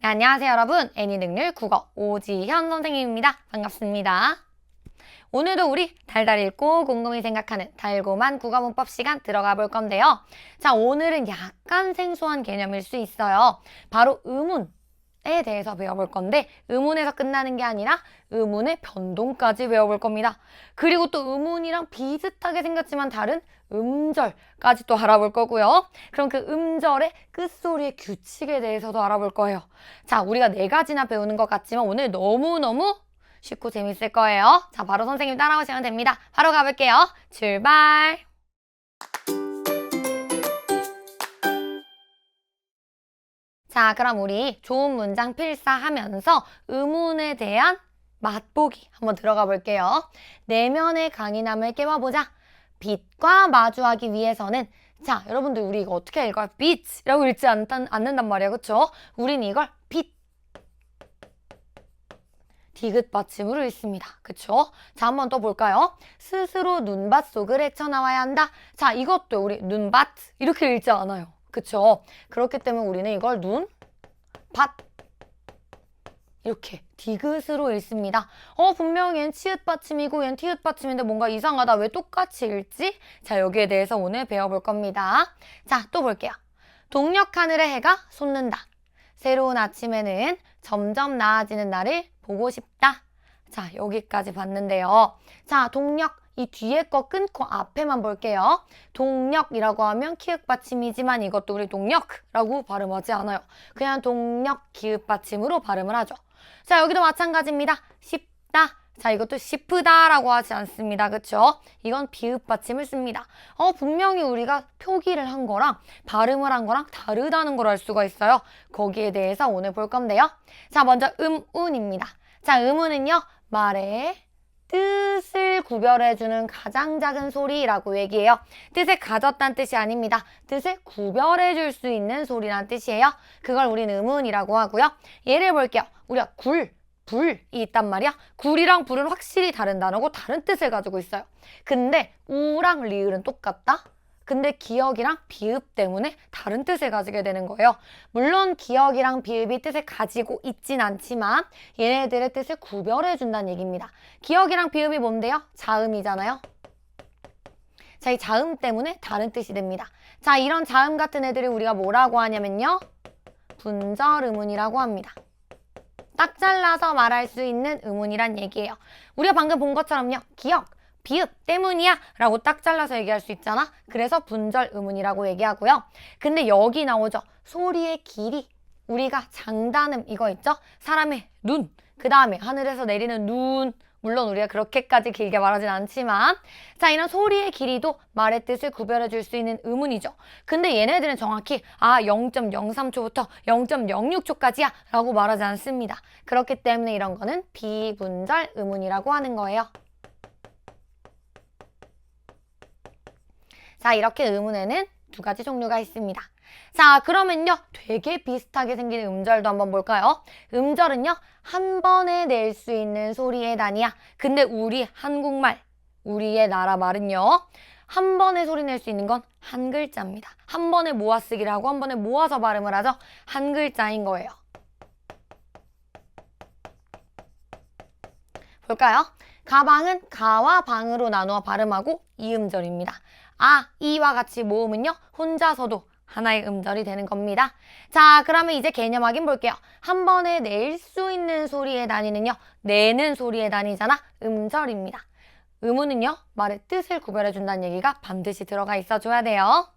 네, 안녕하세요 여러분 애니 능률 국어 오지현 선생님입니다. 반갑습니다. 오늘도 우리 달달 읽고 곰곰이 생각하는 달고만 국어 문법 시간 들어가 볼 건데요. 자 오늘은 약간 생소한 개념일 수 있어요. 바로 의문 에 대해서 배워볼 건데 의문에서 끝나는 게 아니라 의문의 변동까지 배워볼 겁니다. 그리고 또 의문이랑 비슷하게 생겼지만 다른 음절까지 또 알아볼 거고요. 그럼 그 음절의 끝소리의 규칙에 대해서도 알아볼 거예요. 자, 우리가 네 가지나 배우는 것 같지만 오늘 너무너무 쉽고 재밌을 거예요. 자, 바로 선생님 따라오시면 됩니다. 바로 가볼게요. 출발! 자, 그럼 우리 좋은 문장 필사하면서 의문에 대한 맛보기 한번 들어가 볼게요. 내면의 강인함을 깨워보자. 빛과 마주하기 위해서는 자, 여러분들 우리 이거 어떻게 읽어요? 빛이라고 읽지 않단, 않는단 말이야. 그쵸? 우린 이걸 빛 디귿 받침으로 읽습니다. 그쵸? 자, 한번 또 볼까요? 스스로 눈밭 속을 헤쳐나와야 한다. 자, 이것도 우리 눈밭 이렇게 읽지 않아요. 그쵸? 그렇기 때문에 우리는 이걸 눈, 밭 이렇게 디귿으로 읽습니다. 어, 분명히 얜 치읓 받침이고 얜 티읕 받침인데 뭔가 이상하다. 왜 똑같이 읽지? 자, 여기에 대해서 오늘 배워볼 겁니다. 자, 또 볼게요. 동력 하늘의 해가 솟는다. 새로운 아침에는 점점 나아지는 나를 보고 싶다. 자, 여기까지 봤는데요. 자, 동력 이 뒤에 거 끊고 앞에만 볼게요. 동력이라고 하면 키읔 받침이지만 이것도 우리 동력라고 발음하지 않아요. 그냥 동력 기읍 받침으로 발음을 하죠. 자, 여기도 마찬가지입니다. 쉽다. 자, 이것도 싶다라고 하지 않습니다. 그쵸? 이건 비읍 받침을 씁니다. 어, 분명히 우리가 표기를 한 거랑 발음을 한 거랑 다르다는 걸 알 수가 있어요. 거기에 대해서 오늘 볼 건데요. 자, 먼저 음운입니다. 자, 음운은요, 말의 뜻을 구별해주는 가장 작은 소리라고 얘기해요. 뜻을 가졌다는 뜻이 아닙니다. 뜻을 구별해줄 수 있는 소리란 뜻이에요. 그걸 우리는 음운이라고 하고요. 예를 볼게요. 우리가 굴, 불이 있단 말이야. 굴이랑 불은 확실히 다른 단어고 다른 뜻을 가지고 있어요. 근데 우랑 리을은 똑같다? 근데 기억이랑 비읍 때문에 다른 뜻을 가지게 되는 거예요. 물론 기억이랑 비읍이 뜻을 가지고 있진 않지만 얘네들의 뜻을 구별해 준다는 얘기입니다. 기억이랑 비읍이 뭔데요? 자음이잖아요. 자, 이 자음 때문에 다른 뜻이 됩니다. 자, 이런 자음 같은 애들을 우리가 뭐라고 하냐면요. 분절 의문이라고 합니다. 딱 잘라서 말할 수 있는 의문이란 얘기예요. 우리가 방금 본 것처럼요. 기억, 비읍 때문이야 라고 딱 잘라서 얘기할 수 있잖아. 그래서 분절 의문이라고 얘기하고요. 근데 여기 나오죠. 소리의 길이. 우리가 장단음 이거 있죠? 사람의 눈. 그 다음에 하늘에서 내리는 눈. 물론 우리가 그렇게까지 길게 말하진 않지만 자 이런 소리의 길이도 말의 뜻을 구별해 줄 수 있는 의문이죠. 근데 얘네들은 정확히 아 0.03초부터 0.06초까지야 라고 말하지 않습니다. 그렇기 때문에 이런 거는 비분절 의문이라고 하는 거예요. 자, 이렇게 의문에는 두 가지 종류가 있습니다. 자, 그러면요. 되게 비슷하게 생긴 음절도 한번 볼까요? 음절은요. 한 번에 낼 수 있는 소리의 단위야. 근데 우리 한국말, 우리의 나라 말은요. 한 번에 소리 낼 수 있는 건 한 글자입니다. 한 번에 모아쓰기를 하고 한 번에 모아서 발음을 하죠. 한 글자인 거예요. 볼까요? 가방은 가와 방으로 나누어 발음하고 이음절입니다. 아, 이와 같이 모음은요, 혼자서도 하나의 음절이 되는 겁니다. 자, 그러면 이제 개념 확인 볼게요. 한 번에 낼 수 있는 소리의 단위는요, 내는 소리의 단위잖아, 음절입니다. 음운은요, 말의 뜻을 구별해준다는 얘기가 반드시 들어가 있어줘야 돼요.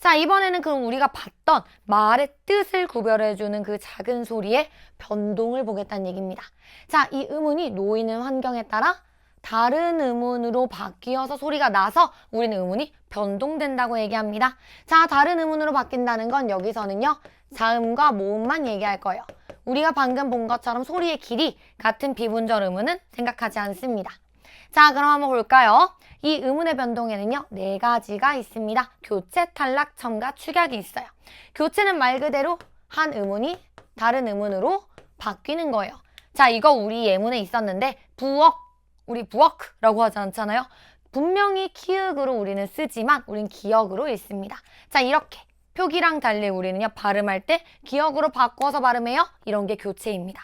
자, 이번에는 그럼 우리가 봤던 말의 뜻을 구별해주는 그 작은 소리의 변동을 보겠다는 얘기입니다. 자, 이 음운이 놓이는 환경에 따라 다른 음운으로 바뀌어서 소리가 나서 우리는 음운이 변동된다고 얘기합니다. 자, 다른 음운으로 바뀐다는 건 여기서는요, 자음과 모음만 얘기할 거예요. 우리가 방금 본 것처럼 소리의 길이 같은 비분절 음운은 생각하지 않습니다. 자, 그럼 한번 볼까요? 이 의문의 변동에는요, 네 가지가 있습니다. 교체, 탈락, 첨가, 축약이 있어요. 교체는 말 그대로 한 의문이 다른 의문으로 바뀌는 거예요. 자, 이거 우리 예문에 있었는데, 부엌, 우리 부엌라고 하지 않잖아요. 분명히 키읔으로 우리는 쓰지만, 우린 기억으로 읽습니다. 자, 이렇게 표기랑 달리 우리는요, 발음할 때 기억으로 바꿔서 발음해요. 이런 게 교체입니다.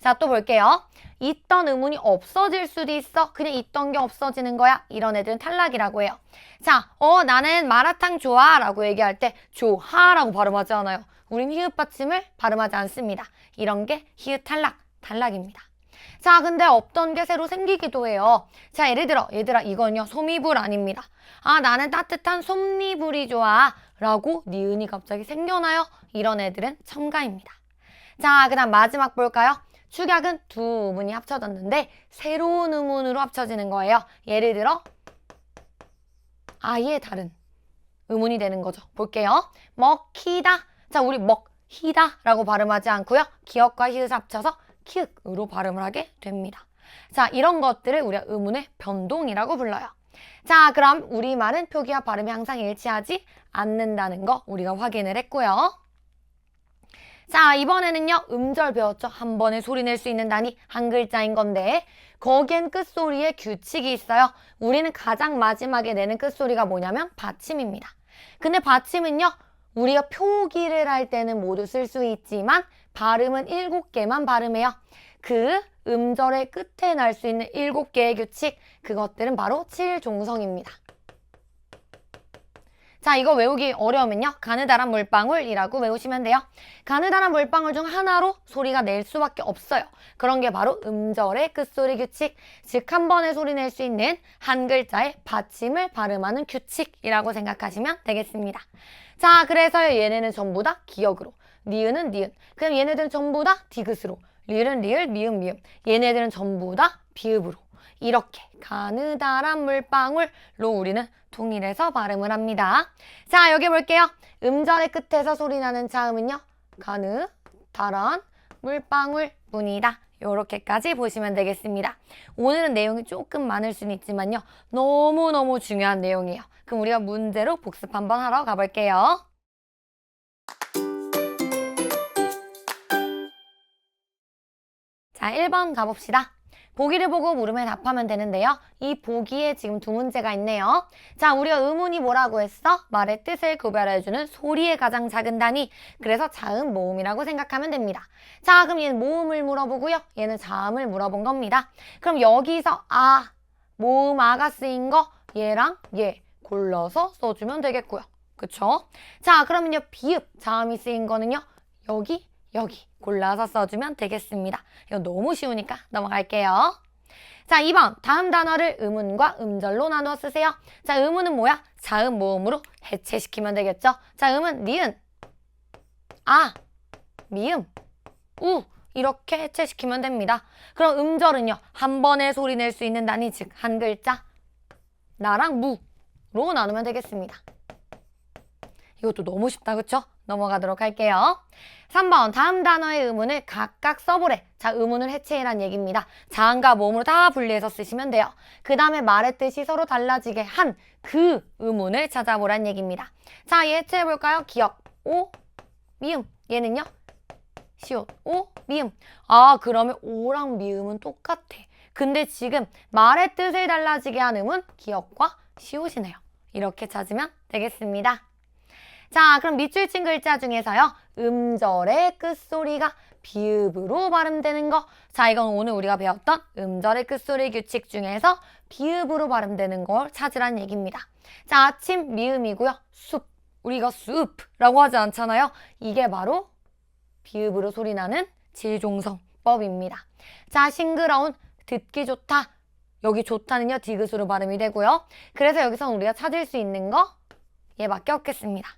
자, 또 볼게요. 있던 의문이 없어질 수도 있어. 그냥 있던 게 없어지는 거야. 이런 애들은 탈락이라고 해요. 자, 어, 나는 마라탕 좋아. 라고 얘기할 때 좋아라고 발음하지 않아요. 우린 히읗 받침을 발음하지 않습니다. 이런 게 히읗 탈락, 탈락입니다. 자, 근데 없던 게 새로 생기기도 해요. 자, 예를 들어, 얘들아, 이건요, 소미불 아닙니다. 아, 나는 따뜻한 솜니불이 좋아. 라고 니은이 갑자기 생겨나요. 이런 애들은 첨가입니다. 자, 그 다음 마지막 볼까요? 축약은 두 의문이 합쳐졌는데 새로운 의문으로 합쳐지는 거예요. 예를 들어 아예 다른 의문이 되는 거죠. 볼게요. 먹히다. 자, 우리 먹히다 라고 발음하지 않고요. 기억과 히읗 합쳐서 키읔으로 발음을 하게 됩니다. 자, 이런 것들을 우리가 의문의 변동이라고 불러요. 자, 그럼 우리말은 표기와 발음이 항상 일치하지 않는다는 거 우리가 확인을 했고요. 자, 이번에는요, 음절 배웠죠? 한 번에 소리 낼 수 있는 단위 한 글자인 건데, 거기엔 끝소리에 규칙이 있어요. 우리는 가장 마지막에 내는 끝소리가 뭐냐면 받침입니다. 근데 받침은요, 우리가 표기를 할 때는 모두 쓸 수 있지만, 발음은 일곱 개만 발음해요. 그 음절의 끝에 날 수 있는 일곱 개의 규칙, 그것들은 바로 칠종성입니다. 자, 이거 외우기 어려우면요. 가느다란 물방울이라고 외우시면 돼요. 가느다란 물방울 중 하나로 소리가 낼 수밖에 없어요. 그런 게 바로 음절의 끝소리 규칙, 즉 한 번에 소리 낼 수 있는 한 글자의 받침을 발음하는 규칙이라고 생각하시면 되겠습니다. 자, 그래서 얘네는 전부 다 기억으로, 니은은 니은, 그럼 얘네들은 전부 다 디귿으로, 리을은 리을, 미음 미음, 얘네들은 전부 다 비읍으로 이렇게 가느다란 물방울로 우리는 통일해서 발음을 합니다. 자, 여기 볼게요. 음절의 끝에서 소리 나는 자음은요. 가느다란 물방울 뿐이다. 요렇게까지 보시면 되겠습니다. 오늘은 내용이 조금 많을 수는 있지만요. 너무너무 중요한 내용이에요. 그럼 우리가 문제로 복습 한번 하러 가볼게요. 자, 1번 가봅시다. 보기를 보고 물음에 답하면 되는데요. 이 보기에 지금 두 문제가 있네요. 자, 우리가 의문이 뭐라고 했어? 말의 뜻을 구별해주는 소리의 가장 작은 단위. 그래서 자음 모음이라고 생각하면 됩니다. 자, 그럼 얘는 모음을 물어보고요. 얘는 자음을 물어본 겁니다. 그럼 여기서 아, 모음 아가 쓰인 거 얘랑 얘 골라서 써주면 되겠고요. 그쵸? 자, 그러면요. 비읍 자음이 쓰인 거는요. 여기, 여기 골라서 써주면 되겠습니다. 이거 너무 쉬우니까 넘어갈게요. 자, 2번. 다음 단어를 의문과 음절로 나누어 쓰세요. 자, 의문은 뭐야? 자음 모음으로 해체시키면 되겠죠? 자, 음은 니은, 아, 미음, 우 이렇게 해체시키면 됩니다. 그럼 음절은요. 한 번에 소리 낼 수 있는 단위 즉 한 글자 나랑 무로 나누면 되겠습니다. 이것도 너무 쉽다 그쵸? 넘어가도록 할게요. 3번 다음 단어의 의문을 각각 써보래. 자 의문을 해체해란 얘기입니다. 자음과 모음으로 다 분리해서 쓰시면 돼요. 그 다음에 말의 뜻이 서로 달라지게 한 그 의문을 찾아보란 얘기입니다. 자얘 해체해볼까요? 기억 오 미음 얘는요? 시옷 오 미음 아 그러면 오랑 미음은 똑같아. 근데 지금 말의 뜻을 달라지게 하는 음은 기억과 시옷이네요. 이렇게 찾으면 되겠습니다. 자, 그럼 밑줄 친 글자 중에서요. 음절의 끝소리가 비읍으로 발음되는 거. 자, 이건 오늘 우리가 배웠던 음절의 끝소리 규칙 중에서 비읍으로 발음되는 걸 찾으란 얘기입니다. 자, 아침 미음이고요. 숲. 우리가 숲라고 하지 않잖아요. 이게 바로 비읍으로 소리 나는 질종성법입니다. 자, 싱그러운 듣기 좋다. 여기 좋다는요, 디귿으로 발음이 되고요. 그래서 여기서 우리가 찾을 수 있는 거 얘밖에 없겠습니다.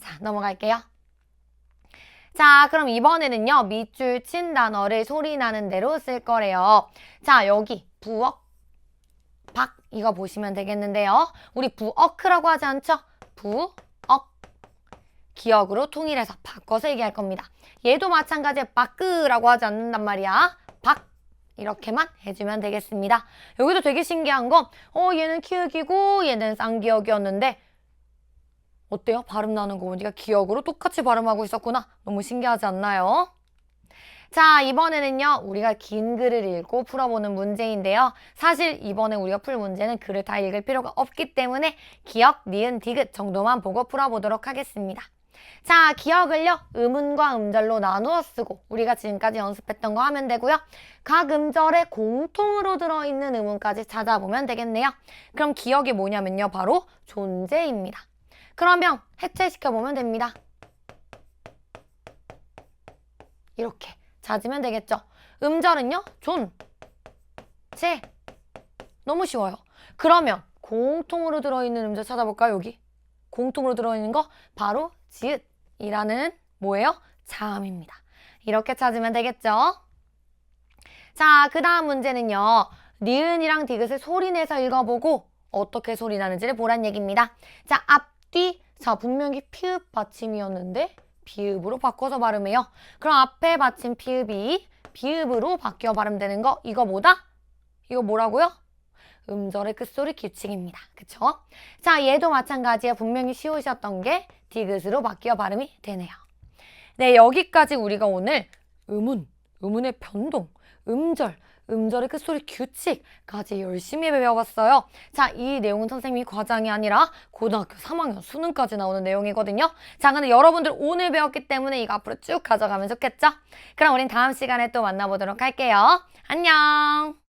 자, 넘어갈게요. 자, 그럼 이번에는요, 밑줄 친 단어를 소리 나는 대로 쓸 거래요. 자, 여기 부엌, 박 이거 보시면 되겠는데요. 우리 부엌이라고 하지 않죠? 부엌. 기억으로 통일해서 바꿔서 얘기할 겁니다. 얘도 마찬가지에 바크라고 하지 않는단 말이야. 박. 이렇게만 해주면 되겠습니다. 여기도 되게 신기한 건, 어, 얘는 키읔이고, 얘는 쌍기역이었는데, 어때요? 발음 나는 거 보니까 기억으로 똑같이 발음하고 있었구나. 너무 신기하지 않나요? 자, 이번에는요, 우리가 긴 글을 읽고 풀어보는 문제인데요. 사실 이번에 우리가 풀 문제는 글을 다 읽을 필요가 없기 때문에 기억, 니은, 디귿 정도만 보고 풀어보도록 하겠습니다. 자, 기억을요, 음운과 음절로 나누어 쓰고, 우리가 지금까지 연습했던 거 하면 되고요. 각 음절에 공통으로 들어있는 음운까지 찾아보면 되겠네요. 그럼 기억이 뭐냐면요, 바로 존재입니다. 그러면 해체시켜 보면 됩니다. 이렇게 찾으면 되겠죠. 음절은요, 존, 제. 너무 쉬워요. 그러면 공통으로 들어있는 음절 찾아볼까요, 여기? 공통으로 들어있는 거 바로 지읒이라는 뭐예요? 자음입니다. 이렇게 찾으면 되겠죠? 자, 그 다음 문제는요. 니은이랑 디귿을 소리 내서 읽어보고 어떻게 소리 나는지를 보란 얘기입니다. 자, 앞 뒤. 자, 분명히 피읍 받침이었는데 비읍으로 바꿔서 발음해요. 그럼 앞에 받침 피읍이 비읍으로 바뀌어 발음되는 거 이거 뭐다? 이거 뭐라고요? 음절의 끝소리 규칙입니다. 그쵸? 자, 얘도 마찬가지에 분명히 쉬우셨던 게 디귿으로 바뀌어 발음이 되네요. 네, 여기까지 우리가 오늘 음운, 음운의 변동, 음절, 음절의 끝소리 규칙까지 열심히 배워봤어요. 자, 이 내용은 선생님이 과장이 아니라 고등학교 3학년 수능까지 나오는 내용이거든요. 자, 근데 여러분들 오늘 배웠기 때문에 이거 앞으로 쭉 가져가면 좋겠죠? 그럼 우린 다음 시간에 또 만나보도록 할게요. 안녕!